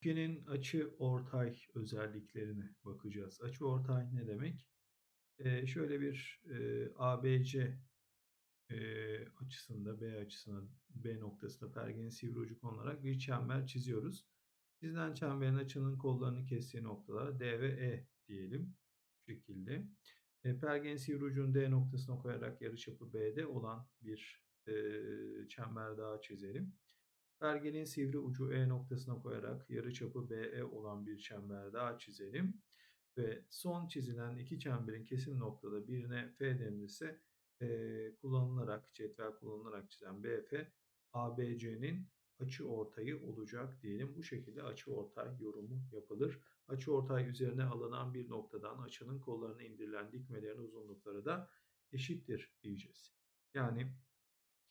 Üçgenin açı ortay özelliklerine bakacağız. Açı ortay ne demek? Ee, şöyle bir e, ABC e, açısında B açısına B noktasında pergenin sivri ucu konularak bir çember çiziyoruz. Çizilen çemberin açının kollarını kestiği noktalara D ve E diyelim. Bu şekilde. E, pergenin sivri ucunu D noktasına koyarak yarıçapı B'de olan bir e, çember daha çizelim. Pergenin sivri ucu E noktasına koyarak yarıçapı BE olan bir çember daha çizelim. Ve son çizilen iki çemberin kesim noktada birine F denilirse e, kullanılarak, cetvel kullanılarak çizen BF ABC'nin açı ortayı olacak diyelim. Bu şekilde açı ortay yorumu yapılır. Açı ortay üzerine alınan bir noktadan açının kollarına indirilen dikmelerin uzunlukları da eşittir diyeceğiz. Yani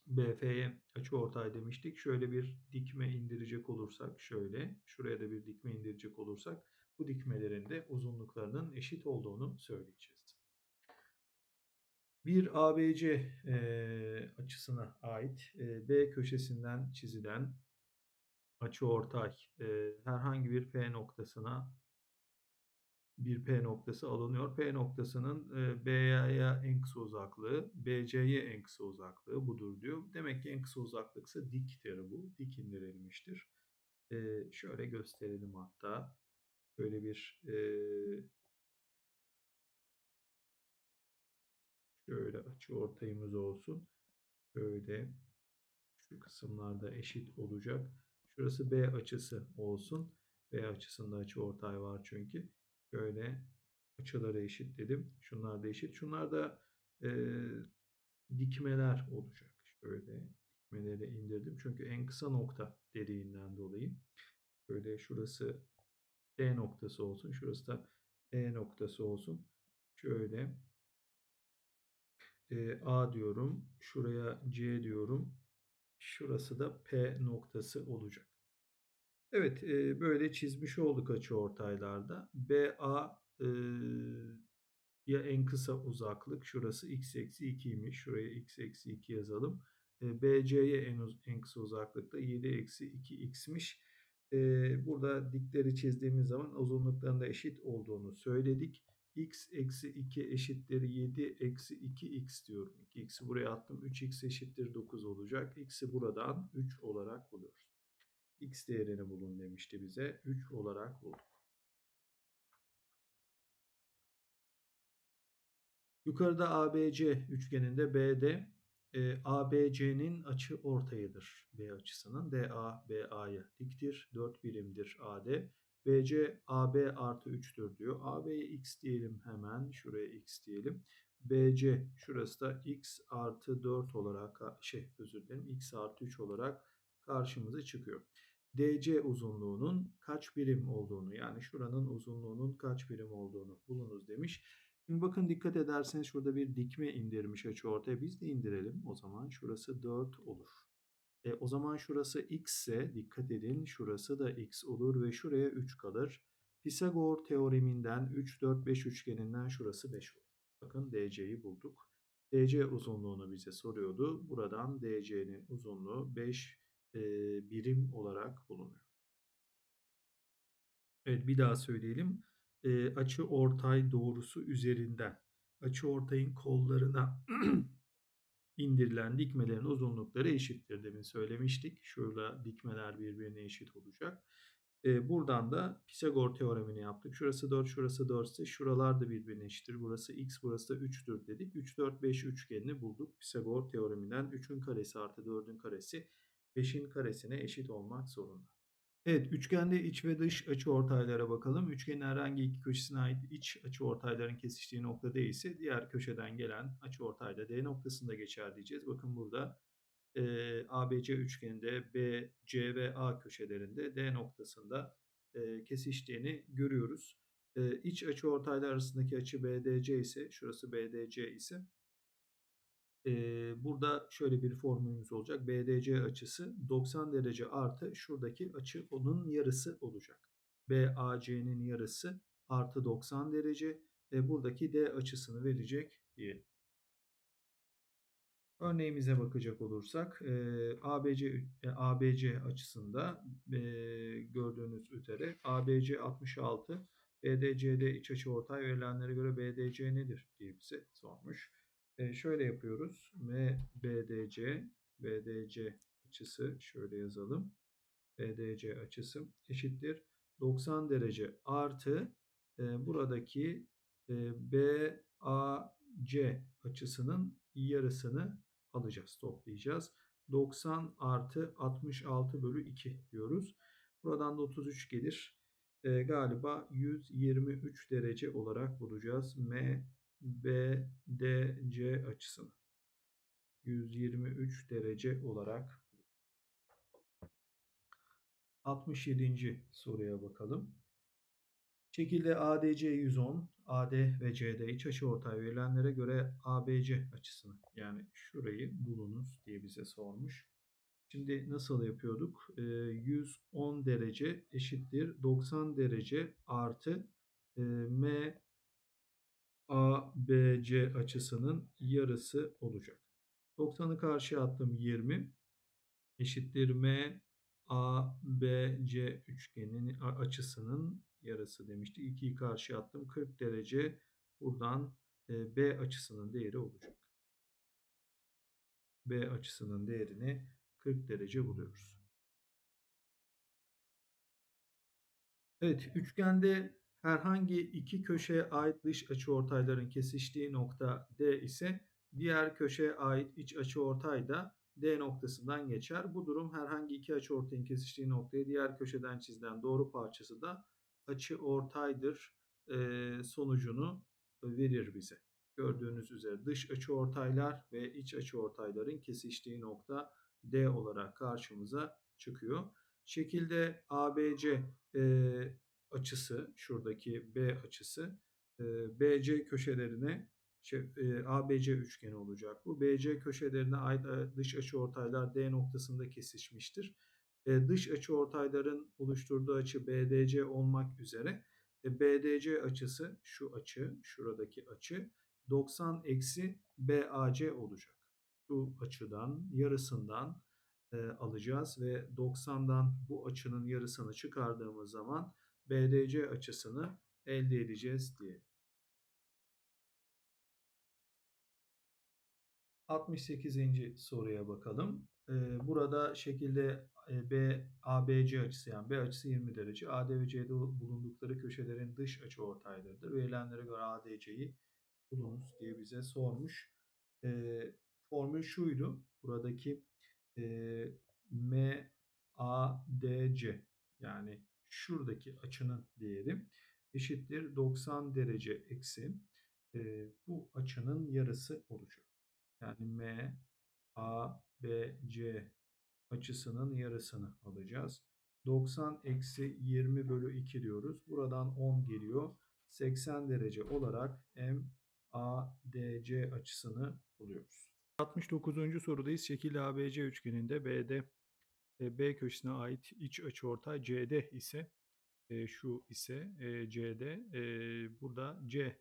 BF'ye açı ortay demiştik. Şöyle bir dikme indirecek olursak şöyle şuraya da bir dikme indirecek olursak bu dikmelerin de uzunluklarının eşit olduğunu söyleyeceğiz. Bir ABC e, açısına ait e, B köşesinden çizilen açı ortay e, herhangi bir P noktasına bir P noktası alınıyor. P noktasının e, BA'ya en kısa uzaklığı, BC'ye en kısa uzaklığı budur diyor. Demek ki en kısa uzaklıksa diktir bu. Dik indirilmiştir. E, şöyle gösterelim hatta. Böyle bir e, şöyle açı ortayımız olsun. Şöyle şu kısımlarda eşit olacak. Şurası B açısı olsun. B açısında açı ortay var çünkü. Şöyle açıları eşitledim. Şunlar da eşit. Şunlar da e, dikmeler olacak. Şöyle dikmeleri indirdim. Çünkü en kısa nokta deliğinden dolayı. Şöyle şurası D noktası olsun. Şurası da E noktası olsun. Şöyle e, A diyorum. Şuraya C diyorum. Şurası da P noktası olacak. Evet, e, böyle çizmiş olduk açı ortaylarda. BA e, ya en kısa uzaklık şurası x eksi 2'ymiş. Şuraya x eksi 2 yazalım. E, BC'ye en, en kısa uzaklıkta 7 eksi 2x'miş. E, burada dikleri çizdiğimiz zaman uzunluklarında eşit olduğunu söyledik. x eksi 2 eşittir 7 eksi 2x diyorum. 2x'i buraya attım. 3x eşittir 9 olacak. x'i buradan 3 olarak buluyoruz x değerini bulun demişti bize. 3 olarak bulduk. Yukarıda ABC üçgeninde BD e, ABC'nin açı ortayıdır. B açısının. DA BA'ya diktir. 4 birimdir AD. BC AB artı 3'tür diyor. AB'ye x diyelim hemen. Şuraya x diyelim. BC şurası da x artı 4 olarak şey özür dilerim x artı 3 olarak karşımıza çıkıyor. DC uzunluğunun kaç birim olduğunu yani şuranın uzunluğunun kaç birim olduğunu bulunuz demiş. Şimdi bakın dikkat ederseniz şurada bir dikme indirmiş açı ortaya. Biz de indirelim. O zaman şurası 4 olur. E, o zaman şurası x ise dikkat edin şurası da x olur ve şuraya 3 kalır. Pisagor teoreminden 3, 4, 5 üçgeninden şurası 5 olur. Bakın DC'yi bulduk. DC uzunluğunu bize soruyordu. Buradan DC'nin uzunluğu 5 birim olarak bulunuyor. Evet bir daha söyleyelim. E, açı ortay doğrusu üzerinden açı ortayın kollarına indirilen dikmelerin uzunlukları eşittir demin söylemiştik. Şöyle dikmeler birbirine eşit olacak. E, buradan da Pisagor teoremini yaptık. Şurası 4, şurası 4 ise şuralar da birbirine eşittir. Burası x, burası da 3'tür dedik. 3, 4, 5 üçgenini bulduk. Pisagor teoreminden 3'ün karesi artı 4'ün karesi 5'in karesine eşit olmak zorunda. Evet, üçgende iç ve dış açı ortaylara bakalım. Üçgenin herhangi iki köşesine ait iç açı ortayların kesiştiği nokta D ise diğer köşeden gelen açı ortayda D noktasında geçer diyeceğiz. Bakın burada e, ABC üçgeninde B, C ve A köşelerinde D noktasında e, kesiştiğini görüyoruz. E, iç açı ortaylar arasındaki açı BDC ise, şurası BDC ise burada şöyle bir formülümüz olacak. BDC açısı 90 derece artı şuradaki açı onun yarısı olacak. BAC'nin yarısı artı 90 derece. E, buradaki D açısını verecek diyelim. Örneğimize bakacak olursak ABC e, ABC açısında gördüğünüz üzere ABC 66 BDC'de iç açı ortay verilenlere göre BDC nedir diye bize sormuş. E, şöyle yapıyoruz. M BDC BDC açısı şöyle yazalım. BDC açısı eşittir 90 derece artı e, buradaki e, BAC açısının yarısını alacağız, toplayacağız. 90 artı 66 bölü 2 diyoruz. Buradan da 33 gelir. E, galiba 123 derece olarak bulacağız. M, B, D, C açısını. 123 derece olarak 67. soruya bakalım. Şekilde ADC 110, AD ve CD iç açı ortay verilenlere göre ABC açısını yani şurayı bulunuz diye bize sormuş. Şimdi nasıl yapıyorduk? E, 110 derece eşittir 90 derece artı e, M ABC açısının yarısı olacak. 90'ı karşıya attım 20 eşittir M ABC üçgeninin açısının yarısı demiştik. 2'yi karşıya attım. 40 derece buradan e, B açısının değeri olacak. B açısının değerini 40 derece buluyoruz. Evet, üçgende herhangi iki köşeye ait dış açıortayların kesiştiği nokta D ise diğer köşeye ait iç açıortay da D noktasından geçer. Bu durum herhangi iki açıortayın kesiştiği noktaya diğer köşeden çizilen doğru parçası da açı ortaydır e, sonucunu verir bize. Gördüğünüz üzere dış açı ortaylar ve iç açı ortayların kesiştiği nokta D olarak karşımıza çıkıyor. Şekilde ABC e, açısı, şuradaki B açısı e, BC köşelerine şey, e, ABC üçgeni olacak bu. BC köşelerine ait dış açı ortaylar D noktasında kesişmiştir. E, dış açı ortayların oluşturduğu açı BDC olmak üzere e, BDC açısı şu açı, şuradaki açı 90 eksi BAC olacak. Şu açıdan yarısından e, alacağız ve 90'dan bu açının yarısını çıkardığımız zaman BDC açısını elde edeceğiz diye. 68. soruya bakalım. Burada şekilde B ABC açısı yani B açısı 20 derece. AD ve C'de bulundukları köşelerin dış açı ortaylarıdır. Verilenlere göre ADC'yi bulunuz diye bize sormuş. Formül şuydu. Buradaki MADC yani şuradaki açının değeri eşittir 90 derece eksi bu açının yarısı olacak. Yani M, A, B, C açısının yarısını alacağız. 90 eksi 20 bölü 2 diyoruz. Buradan 10 geliyor. 80 derece olarak M, A, D, C açısını buluyoruz. 69. sorudayız. Şekil ABC üçgeninde BD e, B köşesine ait iç açıortay CD ise e, şu ise e, CD burada C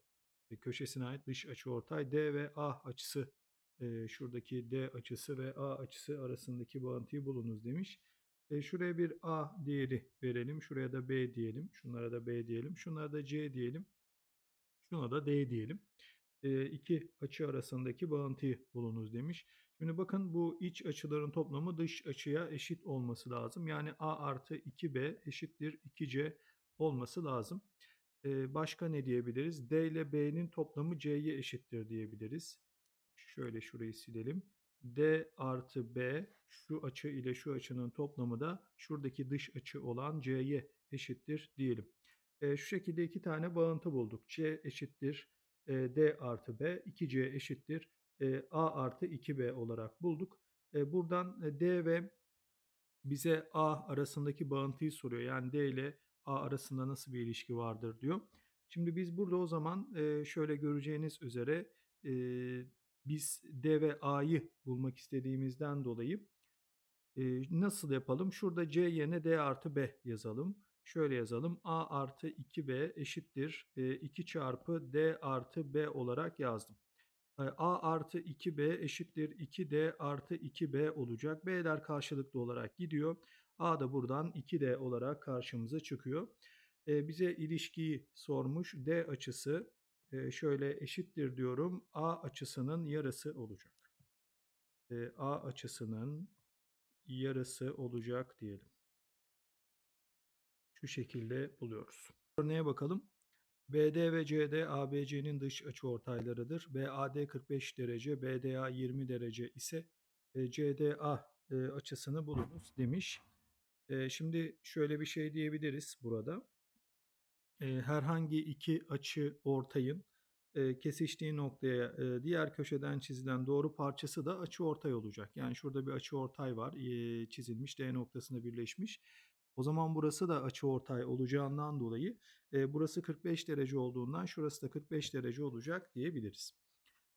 köşesine ait dış açıortay D ve A açısı e, şuradaki D açısı ve A açısı arasındaki bağıntıyı bulunuz demiş. E, şuraya bir A değeri verelim. Şuraya da B diyelim. Şunlara da B diyelim. Şunlara da C diyelim. Şuna da D diyelim. E, iki açı arasındaki bağıntıyı bulunuz demiş. Şimdi bakın bu iç açıların toplamı dış açıya eşit olması lazım. Yani A artı 2B eşittir 2C olması lazım. Ee, başka ne diyebiliriz? D ile B'nin toplamı C'ye eşittir diyebiliriz. Şöyle şurayı silelim. D artı B şu açı ile şu açının toplamı da şuradaki dış açı olan C'ye eşittir diyelim. E, şu şekilde iki tane bağıntı bulduk. C eşittir e, D artı B, 2C eşittir e, A artı 2B olarak bulduk. E, buradan D ve bize A arasındaki bağıntıyı soruyor. Yani D ile A arasında nasıl bir ilişki vardır diyor. Şimdi biz burada o zaman e, şöyle göreceğiniz üzere e, biz D ve A'yı bulmak istediğimizden dolayı e, nasıl yapalım? Şurada C yerine D artı B yazalım. Şöyle yazalım. A artı 2B eşittir. E, 2 çarpı D artı B olarak yazdım. E, A artı 2B eşittir 2D artı 2B olacak. B'ler karşılıklı olarak gidiyor. A da buradan 2D olarak karşımıza çıkıyor. E, bize ilişkiyi sormuş. D açısı e, şöyle eşittir diyorum. A açısının yarısı olacak. E, A açısının yarısı olacak diyelim. Şu şekilde buluyoruz. Örneğe bakalım. BD ve CD ABC'nin dış açıortaylarıdır. BAD 45 derece, BDA 20 derece ise e, CDA e, açısını bulunuz demiş. E, şimdi şöyle bir şey diyebiliriz burada. Herhangi iki açı ortayın kesiştiği noktaya diğer köşeden çizilen doğru parçası da açı ortay olacak. Yani şurada bir açı ortay var çizilmiş D noktasında birleşmiş. O zaman burası da açı ortay olacağından dolayı e, burası 45 derece olduğundan şurası da 45 derece olacak diyebiliriz.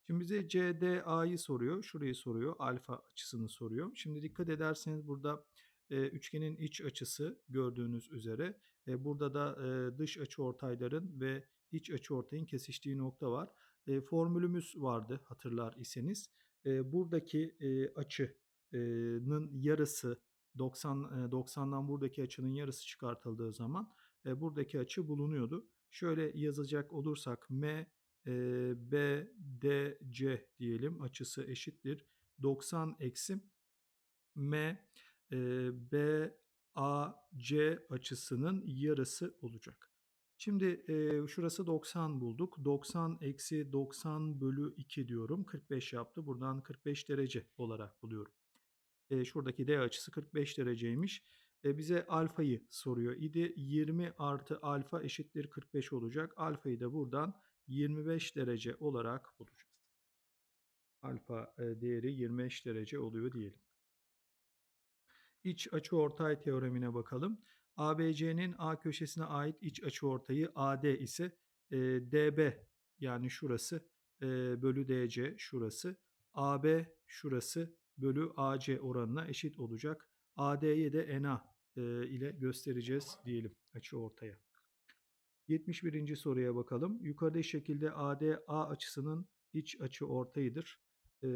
Şimdi bize CDA'yı soruyor. Şurayı soruyor. Alfa açısını soruyor. Şimdi dikkat ederseniz burada e, üçgenin iç açısı gördüğünüz üzere. E, burada da e, dış açı ortayların ve iç açı ortayın kesiştiği nokta var. E, formülümüz vardı hatırlar iseniz. E, buradaki e, açının yarısı 90 90'dan buradaki açının yarısı çıkartıldığı zaman e, buradaki açı bulunuyordu. Şöyle yazacak olursak M e, B D C diyelim açısı eşittir 90 eksi M e, B A C açısının yarısı olacak. Şimdi e, şurası 90 bulduk. 90 eksi 90 bölü 2 diyorum. 45 yaptı. Buradan 45 derece olarak buluyorum. E, şuradaki D açısı 45 dereceymiş. E, bize alfayı soruyor idi. 20 artı alfa eşittir 45 olacak. Alfayı da buradan 25 derece olarak bulacağız. Alfa değeri 25 derece oluyor diyelim. İç açıortay teoremine bakalım. ABC'nin A köşesine ait iç açıortayı AD ise e, DB yani şurası e, bölü DC şurası. AB şurası bölü AC oranına eşit olacak. AD'ye de NA e, ile göstereceğiz diyelim açı ortaya. 71. soruya bakalım. Yukarıda şekilde AD A açısının iç açı ortayıdır. E,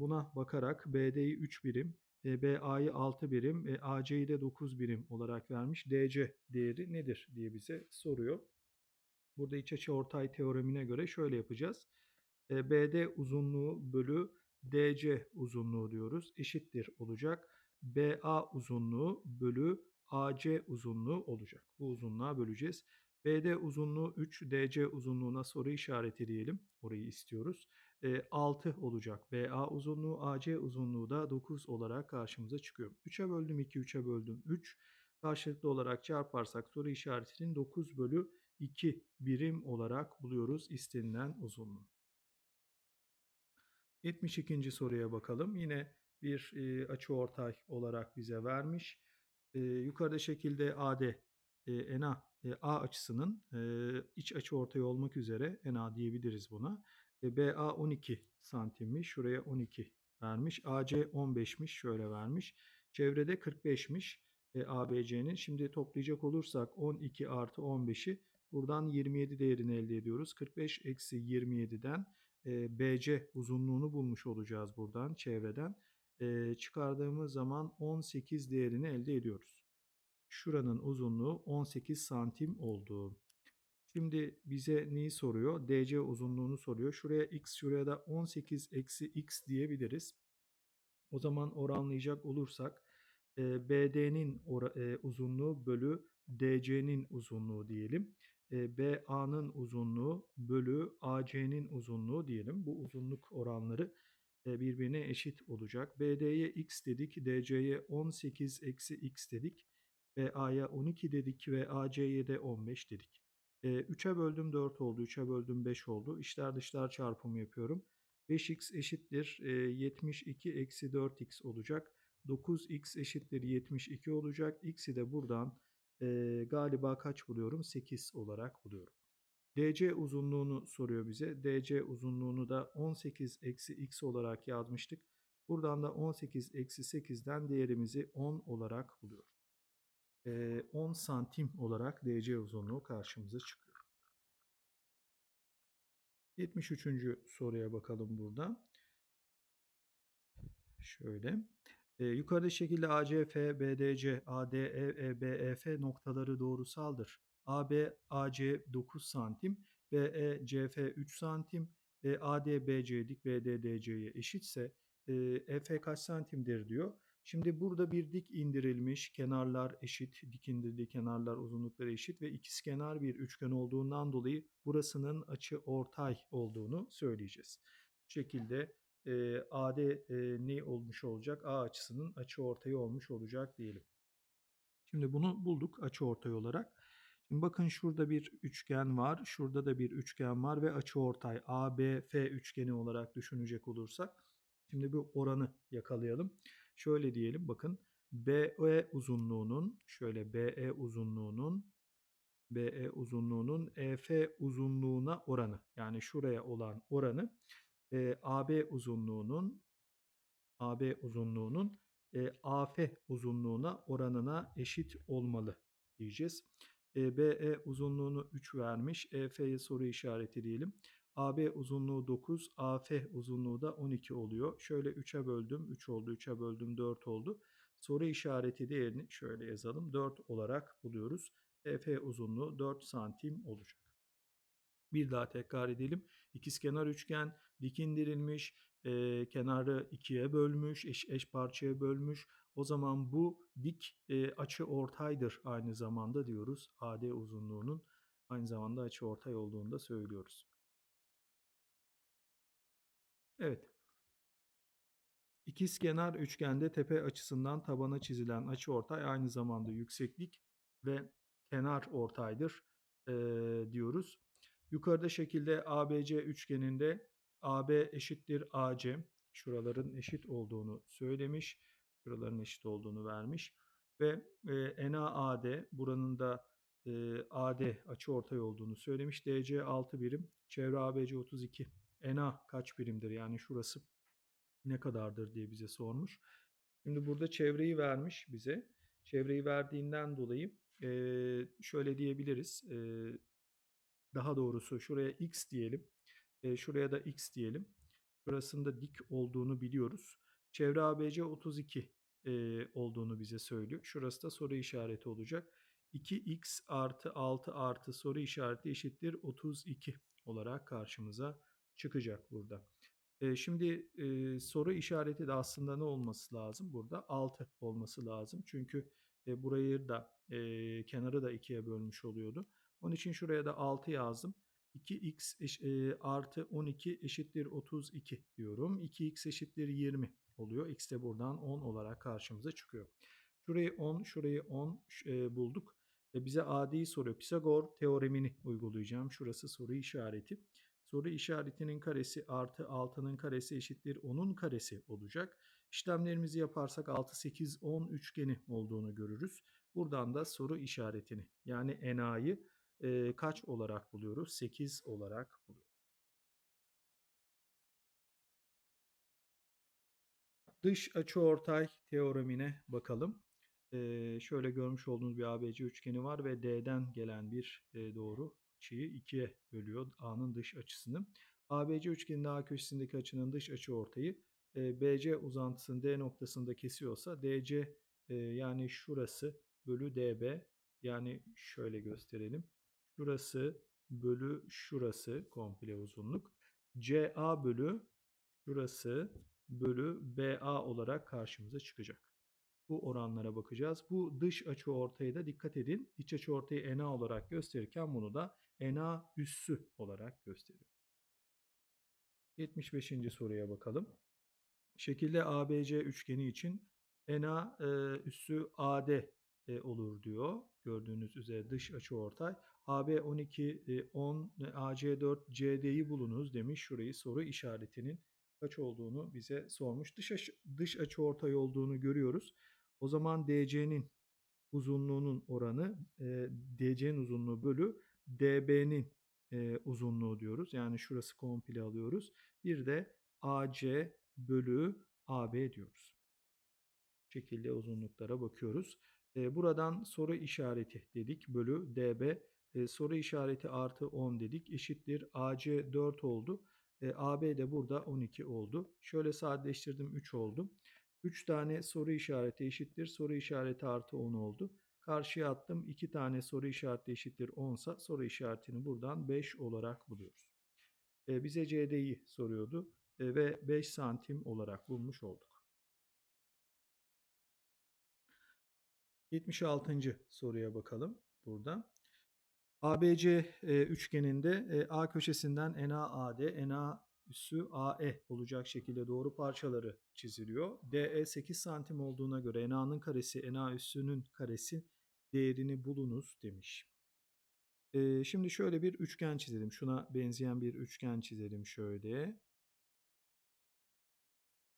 buna bakarak BD'yi 3 birim, e, BA'yı 6 birim, AC'yi de 9 birim olarak vermiş. DC değeri nedir diye bize soruyor. Burada iç açı ortay teoremine göre şöyle yapacağız. BD uzunluğu bölü DC uzunluğu diyoruz. Eşittir olacak. BA uzunluğu bölü AC uzunluğu olacak. Bu uzunluğa böleceğiz. BD uzunluğu 3, DC uzunluğuna soru işareti diyelim. Orayı istiyoruz. E, 6 olacak. BA uzunluğu, AC uzunluğu da 9 olarak karşımıza çıkıyor. 3'e böldüm 2, 3'e böldüm 3. Karşılıklı olarak çarparsak soru işaretinin 9 bölü 2 birim olarak buluyoruz istenilen uzunluğu. 72. soruya bakalım. Yine bir e, açı ortay olarak bize vermiş. E, yukarıda şekilde AD e, NA e, A açısının e, iç açı ortay olmak üzere NA diyebiliriz buna. E, BA 12 santimmiş. Şuraya 12 vermiş. AC 15'miş. Şöyle vermiş. Çevrede 45'miş. E, ABC'nin. Şimdi toplayacak olursak 12 artı 15'i buradan 27 değerini elde ediyoruz. 45 eksi 27'den BC uzunluğunu bulmuş olacağız buradan çevreden. çıkardığımız zaman 18 değerini elde ediyoruz. Şuranın uzunluğu 18 santim oldu. Şimdi bize neyi soruyor? DC uzunluğunu soruyor. Şuraya x, şuraya da 18 eksi x diyebiliriz. O zaman oranlayacak olursak BD'nin uzunluğu bölü DC'nin uzunluğu diyelim. BA'nın uzunluğu bölü AC'nin uzunluğu diyelim. Bu uzunluk oranları birbirine eşit olacak. BD'ye x dedik, DC'ye 18 eksi x dedik. BA'ya 12 dedik ve AC'ye de 15 dedik. 3'e böldüm 4 oldu, 3'e böldüm 5 oldu. İşler dışlar çarpımı yapıyorum. 5x eşittir 72 eksi 4x olacak. 9x eşittir 72 olacak. X'i de buradan e, galiba kaç buluyorum? 8 olarak buluyorum. DC uzunluğunu soruyor bize. DC uzunluğunu da 18 eksi x olarak yazmıştık. Buradan da 18 eksi 8'den değerimizi 10 olarak buluyoruz. E, 10 santim olarak DC uzunluğu karşımıza çıkıyor. 73. soruya bakalım burada. Şöyle. E, yukarıda şekilde ACF, BDC, ADE, EBEF noktaları doğrusaldır. AB, AC 9 santim, BE, CF 3 santim, e, AD, BC dik BD, DC'ye eşitse e, EF kaç santimdir diyor. Şimdi burada bir dik indirilmiş, kenarlar eşit, dik indirildiği kenarlar uzunlukları eşit ve ikizkenar bir üçgen olduğundan dolayı burasının açı ortay olduğunu söyleyeceğiz. Bu şekilde e, AD e, ne olmuş olacak? A açısının açı ortayı olmuş olacak diyelim. Şimdi bunu bulduk açı ortay olarak. Şimdi bakın şurada bir üçgen var, şurada da bir üçgen var ve açı ortay ABF üçgeni olarak düşünecek olursak. Şimdi bu oranı yakalayalım. Şöyle diyelim bakın BE uzunluğunun şöyle BE uzunluğunun BE uzunluğunun EF uzunluğuna oranı yani şuraya olan oranı e, AB uzunluğunun AB uzunluğunun e, AF uzunluğuna oranına eşit olmalı diyeceğiz. E, BE uzunluğunu 3 vermiş. EF'ye soru işareti diyelim. AB uzunluğu 9, AF uzunluğu da 12 oluyor. Şöyle 3'e böldüm, 3 oldu, 3'e böldüm, 4 oldu. Soru işareti değerini şöyle yazalım. 4 olarak buluyoruz. EF uzunluğu 4 santim olacak. Bir daha tekrar edelim. İkizkenar üçgen dik indirilmiş, e, kenarı ikiye bölmüş, eş, eş parçaya bölmüş. O zaman bu dik e, açı ortaydır aynı zamanda diyoruz. AD uzunluğunun aynı zamanda açı ortay olduğunu da söylüyoruz. Evet. İkizkenar üçgende tepe açısından tabana çizilen açı ortay aynı zamanda yükseklik ve kenar ortaydır e, diyoruz. Yukarıda şekilde ABC üçgeninde AB eşittir AC. Şuraların eşit olduğunu söylemiş. Şuraların eşit olduğunu vermiş. Ve e, NAAD buranın da e, AD açıortay olduğunu söylemiş. DC 6 birim. Çevre ABC 32. NA kaç birimdir? Yani şurası ne kadardır diye bize sormuş. Şimdi burada çevreyi vermiş bize. Çevreyi verdiğinden dolayı e, şöyle diyebiliriz. E, daha doğrusu şuraya x diyelim. E, şuraya da x diyelim. Burasında dik olduğunu biliyoruz. Çevre ABC 32 e, olduğunu bize söylüyor. Şurası da soru işareti olacak. 2x artı 6 artı soru işareti eşittir 32 olarak karşımıza çıkacak burada. E, şimdi e, soru işareti de aslında ne olması lazım? Burada 6 olması lazım. Çünkü e, burayı da e, kenarı da 2'ye bölmüş oluyordu. Onun için şuraya da 6 yazdım. 2x eş, e, artı 12 eşittir 32 diyorum. 2x eşittir 20 oluyor. X de buradan 10 olarak karşımıza çıkıyor. Şurayı 10, şurayı 10 e, bulduk. Ve bize AD'yi soruyor. Pisagor teoremini uygulayacağım. Şurası soru işareti. Soru işaretinin karesi artı 6'nın karesi eşittir 10'un karesi olacak. İşlemlerimizi yaparsak 6, 8, 10 üçgeni olduğunu görürüz. Buradan da soru işaretini yani NA'yı e, kaç olarak buluyoruz? 8 olarak buluyoruz. Dış açıortay teoremine bakalım. Ee, şöyle görmüş olduğunuz bir ABC üçgeni var ve D'den gelen bir e, doğru açıyı ikiye bölüyor A'nın dış açısını. ABC üçgeninde A köşesindeki açının dış açı ortayı e, BC uzantısını D noktasında kesiyorsa DC e, yani şurası bölü DB yani şöyle gösterelim. Şurası bölü şurası komple uzunluk. CA bölü şurası bölü BA olarak karşımıza çıkacak. Bu oranlara bakacağız. Bu dış açı ortayı da dikkat edin. İç açı ortayı NA olarak gösterirken bunu da NA üssü olarak gösteriyor. 75. soruya bakalım. Şekilde ABC üçgeni için NA e, üssü AD e, olur diyor. Gördüğünüz üzere dış açı ortay. AB 12, 10, AC4, CD'yi bulunuz demiş. Şurayı soru işaretinin kaç olduğunu bize sormuş. Dış açı, dış açı ortay olduğunu görüyoruz. O zaman DC'nin uzunluğunun oranı e, DC'nin uzunluğu bölü DB'nin e, uzunluğu diyoruz. Yani şurası komple alıyoruz. Bir de AC bölü AB diyoruz. Bu şekilde uzunluklara bakıyoruz. E, buradan soru işareti dedik bölü DB E, soru işareti artı 10 dedik. Eşittir AC 4 oldu. E, AB de burada 12 oldu. Şöyle sadeleştirdim 3 oldu. 3 tane soru işareti eşittir. Soru işareti artı 10 oldu. Karşıya attım. 2 tane soru işareti eşittir 10 sa soru işaretini buradan 5 olarak buluyoruz. E, bize CD'yi soruyordu e, ve 5 santim olarak bulmuş olduk. 76. soruya bakalım burada. ABC e, üçgeninde e, A köşesinden NAAD, NA üssü AE olacak şekilde doğru parçaları çiziliyor. DE 8 santim olduğuna göre NA'nın karesi, NA üssünün karesi değerini bulunuz demiş. E, şimdi şöyle bir üçgen çizelim. Şuna benzeyen bir üçgen çizelim şöyle.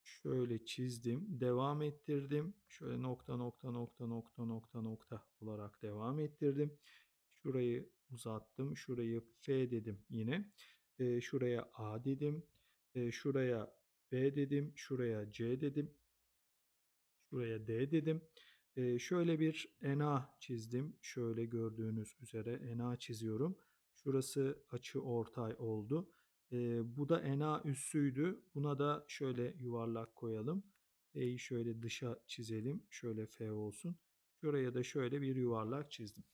Şöyle çizdim, devam ettirdim. Şöyle nokta nokta nokta nokta nokta nokta olarak devam ettirdim. Şurayı uzattım. Şurayı F dedim yine. E, şuraya A dedim. E, şuraya B dedim. Şuraya C dedim. Şuraya D dedim. E, şöyle bir NA çizdim. Şöyle gördüğünüz üzere NA çiziyorum. Şurası açı ortay oldu. E, bu da NA üssüydü. Buna da şöyle yuvarlak koyalım. E'yi şöyle dışa çizelim. Şöyle F olsun. Şuraya da şöyle bir yuvarlak çizdim.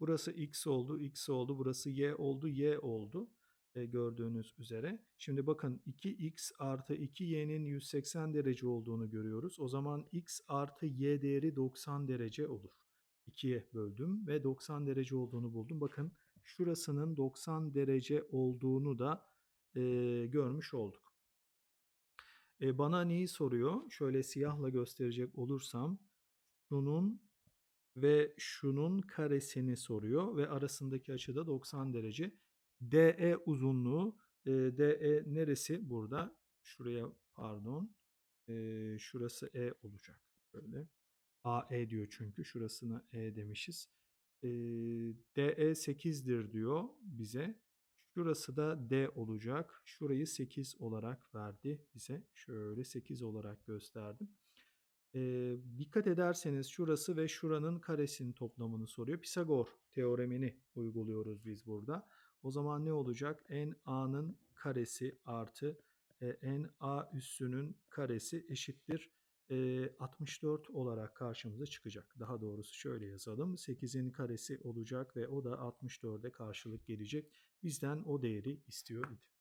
Burası x oldu, x oldu. Burası y oldu, y oldu. E, gördüğünüz üzere. Şimdi bakın 2x artı 2y'nin 180 derece olduğunu görüyoruz. O zaman x artı y değeri 90 derece olur. 2'ye böldüm ve 90 derece olduğunu buldum. Bakın şurasının 90 derece olduğunu da e, görmüş olduk. E, bana neyi soruyor? Şöyle siyahla gösterecek olursam şunun ve şunun karesini soruyor ve arasındaki açı da 90 derece. DE uzunluğu, e, DE neresi burada? Şuraya pardon, e, şurası E olacak. Böyle. AE diyor çünkü şurasına E demişiz. E, DE 8'dir diyor bize. Şurası da D olacak. Şurayı 8 olarak verdi bize. Şöyle 8 olarak gösterdim. Ee, dikkat ederseniz şurası ve şuranın karesinin toplamını soruyor. Pisagor teoremini uyguluyoruz biz burada. O zaman ne olacak? NA'nın karesi artı e, NA üssünün karesi eşittir. E, 64 olarak karşımıza çıkacak. Daha doğrusu şöyle yazalım. 8'in karesi olacak ve o da 64'e karşılık gelecek. Bizden o değeri istiyor idi.